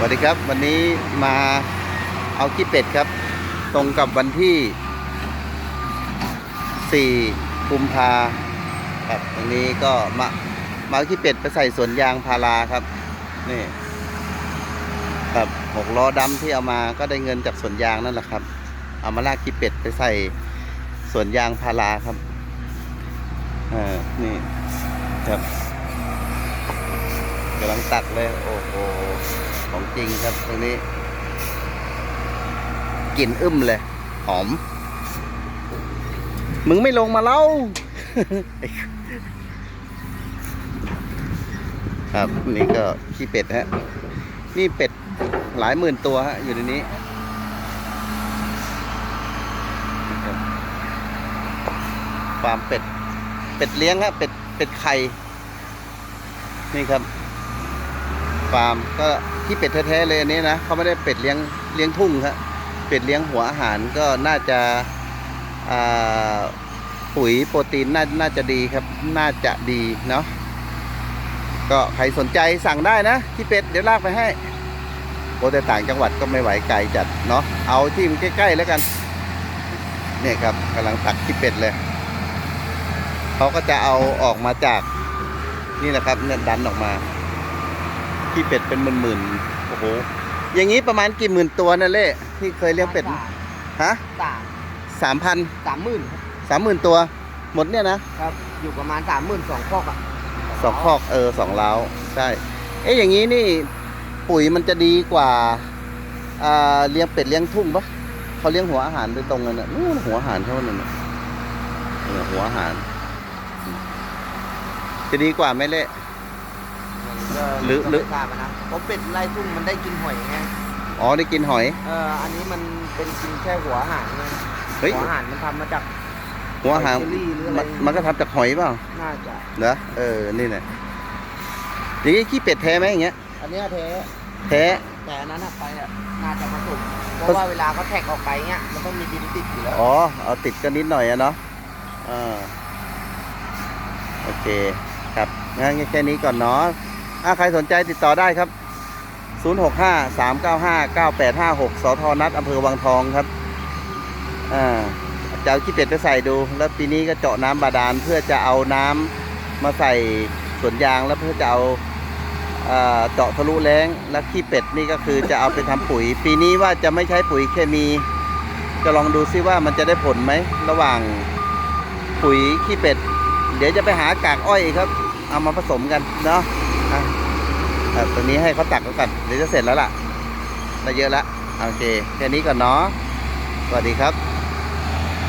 สวัสดีครับวันนี้มาเอาขี้เป็ดครับ ตรงกับวันที่ 4 กุมภาครับวันนี้ก็มามาเอาขี้เป็ดไปใส่สวนยางพาราครับนี่ครับหกล้อดำที่เอามาก็ได้เงินจากสวนยางนั่นแหละครับ เอามาลากขี้เป็ดไปใส่สวนยางพาราครับเออนี่ครับกำลังตักเลยโอ้โห ของจริงครับตรงนี้กลิ่นอึ้มเลย หอม มึงไม่ลงมาเล่า ครับนี่ก็ขี้เป็ดฮะ นี่เป็ดหลายหมื่นตัวฮะ อยู่ในนี้ครับฟาร์มเป็ด เป็ดเลี้ยงฮะ เป็ด เป็ดไข่ นี่ครับ ฟาร์ม ก็ที่เป็ดแท้ๆเลยอันนี้นะเขาไม่ได้เป็ดเลี้ยงเลี้ยงทุ่งครับเป็ดเลี้ยงหัวอาหารก็น่าจะปุ๋ยโปรตีนน่าน่าจะดีครับ น่าจะดีเนาะก็ใครสนใจสั่งได้นะ ที่เป็ดเดี๋ยวลากไปให้โปรแต่ต่างจังหวัดก็ไม่ไหวไกลจัดเนาะเอาที่มันใกล้ๆแล้วกันเนี่ยครับกำลังตักที่เป็ดเลยเขาก็จะเอาออกมาจากนี่แหละครับเนี่ยดันออกมา ที่เป็ดเป็นหมื่นๆโอ้โห อย่างนี้ประมาณกี่หมื่นตัวนั่นเล่ที่เคยเลี้ยงเป็ด ฮะสามสามพันสามหมื่นสามหมื่นตัว หมดเนี่ยนะ ครับ อยู่ประมาณสามหมื่นสองคอกอะสองคอกเออสองเล้าใช่ เอ๊ะอย่างนี้นี่ปุ๋ยมันจะดีกว่าอ่าเลี้ยงเป็ดเลี้ยงทุ่งปะเขาเลี้ยงหัวอาหารโดยตรงเลยนะนู่นหัวอาหารเท่านั้นนะเออหัวอาหาร จะดีกว่าไหมเล่ หรือหรือก็ไม่ทราบอะนะเพราะเป็ดไล่ทุ่งมันได้กินหอยไงอ๋อได้กินหอย เอออันนี้มันเป็นกินแค่หัวอาหารไงเฮ้ยหัวอาหารมันทำมาจาก หัวอาหารหอยเชอรี่หรืออะไร มันมันก็ทำจากหอยเปล่าน่าจะเนอะเออนี่แหละอย่างนี้ขี้เป็ดแท้ไหมอย่างเงี้ยอันเนี้ยแท้แท้ แต่อันนั้นอะไปอะน่าจะผสมเพราะว่าเวลาเขาแท็กออกไปเงี้ยมันต้องมีดินติดอยู่แล้ว อ๋อ เอาติดกันนิดหน่อยอะเนาะอ่าโอเค ครับงั้นแค่นี้ก่อนเนาะ ถ้าใครสนใจติดต่อได้ครับ 065 395 9856 สทนัดอำเภอวังทองครับอ่าจะเอาขี้เป็ดไปใส่ดู แล้วปีนี้ก็เจาะน้ำบาดาลเพื่อจะเอาน้ำมาใส่สวนยางแล้วเพื่อจะเอาเอ่อเจาะทะลุแล้งแล้วขี้เป็ดนี่ก็คือจะเอาไปทำปุ๋ย ปีนี้ว่าจะไม่ใช้ปุ๋ยเคมี จะลองดูซิว่ามันจะได้ผลไหม ระหว่างปุ๋ยขี้เป็ด เดี๋ยวจะไปหากากอ้อยครับ เอามาผสมกันเนาะ อะตัวนี้ให้เขาตักแล้วกันเดี๋ยวจะเสร็จแล้วล่ะได้เยอะแล้วโอเค แค่นี้ก่อนเนาะสวัสดีครับ